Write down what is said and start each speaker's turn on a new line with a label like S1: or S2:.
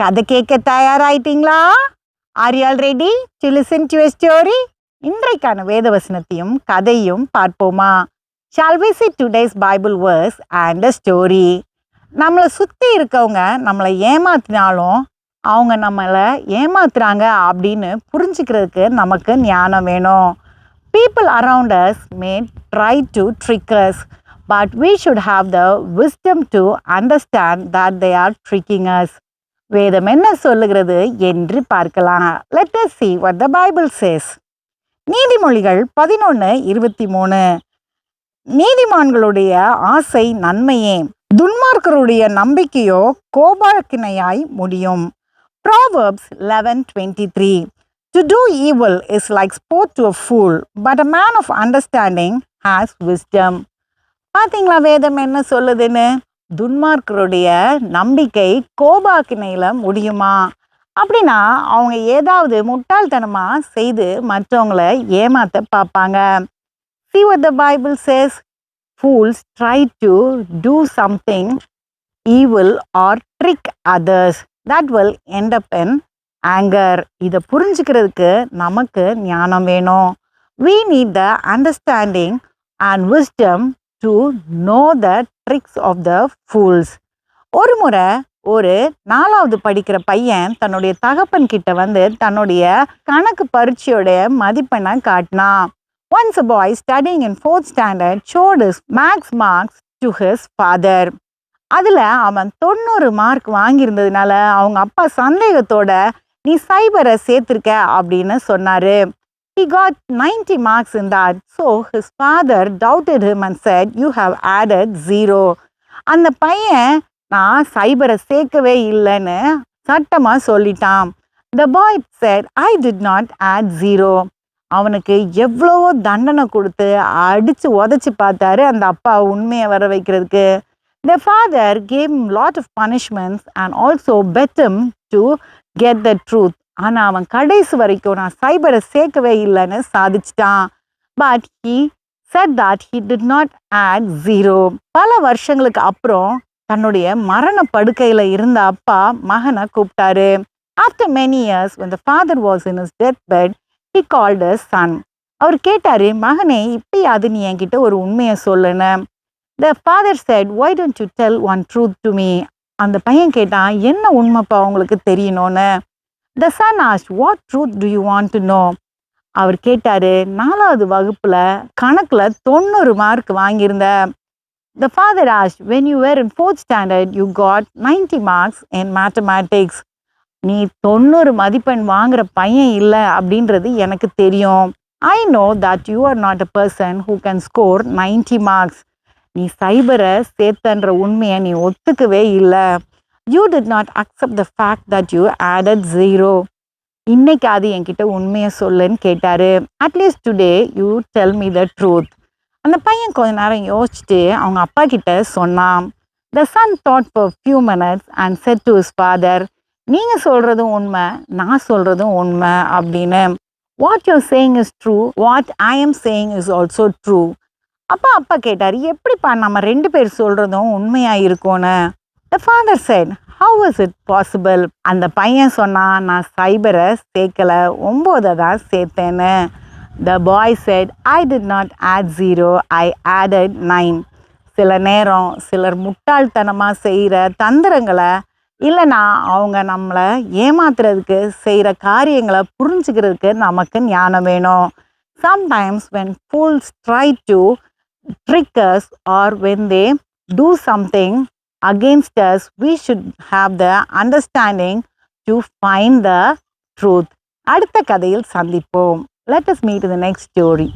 S1: கதை கேட்க தயாராயிட்டீங்களா? Are all ready to listen to story இன்றைக்கான வேத வசனத்தையும் கதையும் பார்ப்போமா? Shall we see today's Bible verse and a story நம்மளை சுற்றி இருக்கவங்க நம்மளை ஏமாத்தினாலும் அவங்க நம்மளை ஏமாத்துறாங்க அப்படின்னு புரிஞ்சுக்கிறதுக்கு நமக்கு ஞானம் வேணும். People around us may try to trick us but we we should the wisdom to understand that they are tricking us. வேதம் என்ன சொல்லுகிறது என்று பார்க்கலாம். Let us see what the Bible says நீதிமொழிகள் பதினொன்று இருபத்தி மூணு நீதிமான்களுடைய ஆசை நன்மையே. துன்மார்க்கருடைய நம்பிக்கையோ கோபாக்கினையாய் முடியும். Proverbs eleven twenty three to do evil is like sport to a fool but a man of understanding has wisdom பார்த்தீங்களா வேதம் என்ன சொல்லுதுன்னு? துன்மார்க்கருடைய நம்பிக்கை கோபாக்கினையில் முடியுமா? அப்படின்னா அவங்க ஏதாவது முட்டாள்தனமாக செய்து மற்றவங்களை ஏமாத்த பார்ப்பாங்க. See what the Bible says fools try to do something evil or trick others that will end anger இதை புரிஞ்சுக்கிறதுக்கு நமக்கு ஞானம் வேணும். We need the understanding and wisdom to know the tricks of the fools ஒரு முறை ஒரு நாலாவது படிக்கிற பையன் தன்னுடைய தகப்பன் கிட்ட வந்து தன்னுடைய கணக்கு பரீட்சையோட மதிப்பெண்ணை காட்டினான். Once a boy studying in fourth standard showed his maths marks to his father அதில் அவன் தொண்ணூறு மார்க் வாங்கியிருந்ததுனால அவங்க அப்பா சந்தேகத்தோட நீ சைபரை சேர்த்துருக்க அப்படின்னு சொன்னார். He got 90 marks in that, so his father doubted him and said, You have added zero. அந்த பையன் நான் சைபரை சேர்க்கவே இல்லைன்னு சட்டமாக சொல்லிட்டான் the boy said I did not add zero அவனுக்கு எவ்வளவோ தண்டனை கொடுத்து அடித்து உதச்சி பார்த்தாரு அந்த அப்பா உண்மையை வர வைக்கிறதுக்கு the father came lot of punishments and also beat him to get the truth ஆனால் அவன் கடைசி வரைக்கும் நான் சைபரை சேர்க்கவே இல்லைன்னு சாதிச்சிட்டான். But he said that he did not add zero பல வருஷங்களுக்கு அப்புறம் தன்னுடைய மரண படுக்கையில் இருந்த அப்பா மகனை கூப்பிட்டாரு. After many years when father was in his death bed he called a son அவர் கேட்டாரு மகனே இப்பயாவது நீ என்கிட்ட ஒரு உண்மையை சொல்லுன்னு the father said why don't you tell one truth to me அந்த பையன் கேட்டான் என்ன உண்மைப்பா உங்களுக்கு தெரியணும்னு? The son asked what truth do you want to know அவர் கேட்டார் நாலாவது வகுப்பில் கணக்கில் தொண்ணூறு mark வாங்கியிருந்த. The father asked when you were in fourth standard you got ninety marks in mathematics நீ தொண்ணூறு மதிப்பெண் வாங்குற பையன் இல்லை அப்படின்றது எனக்கு தெரியும். I know that you are not a person who can score ninety marks நீ சைபரை சேர்த்தன்ற உண்மையை நீ ஒத்துக்கவே இல்லை. You did not accept the fact that you added zero இன்னைக்கு அது என்கிட்ட உண்மையை சொல்லுன்னு கேட்டார். At least today you tell me the truth அந்த பையன் கொஞ்ச நேரம் யோசிச்சுட்டு அவங்க அப்பா கிட்ட சொன்னான். The son thought for few minutes and said to his father நீங்கள் சொல்கிறதும் உண்மை நான் சொல்கிறதும் உண்மை அப்படின்னு. What you saying is true what I am saying is also true அப்பா அப்பா கேட்டார் எப்படிப்பா நம்ம ரெண்டு பேர் சொல்கிறதும் உண்மையாக இருக்கும்னு? The father said how is it possible அந்த பையன் சொன்னான் நான் சைபரை சேர்க்கலை ஒம்போதை தான் சேர்த்தேன்னு. The boy said I did not add zero I added nine சில நேரம் சிலர் முட்டாள்தனமாக செய்கிற தந்திரங்களை இல்லைனா அவங்க நம்மளை ஏமாத்துறதுக்கு செய்கிற காரியங்களை புரிஞ்சுக்கிறதுக்கு நமக்கு ஞானம் வேணும். Sometimes when fools try to trick us or when they do something against us, we should have the understanding to find the truth. അടുത്ത കഥയിൽ സന്ദിപ്പോം let us meet the next story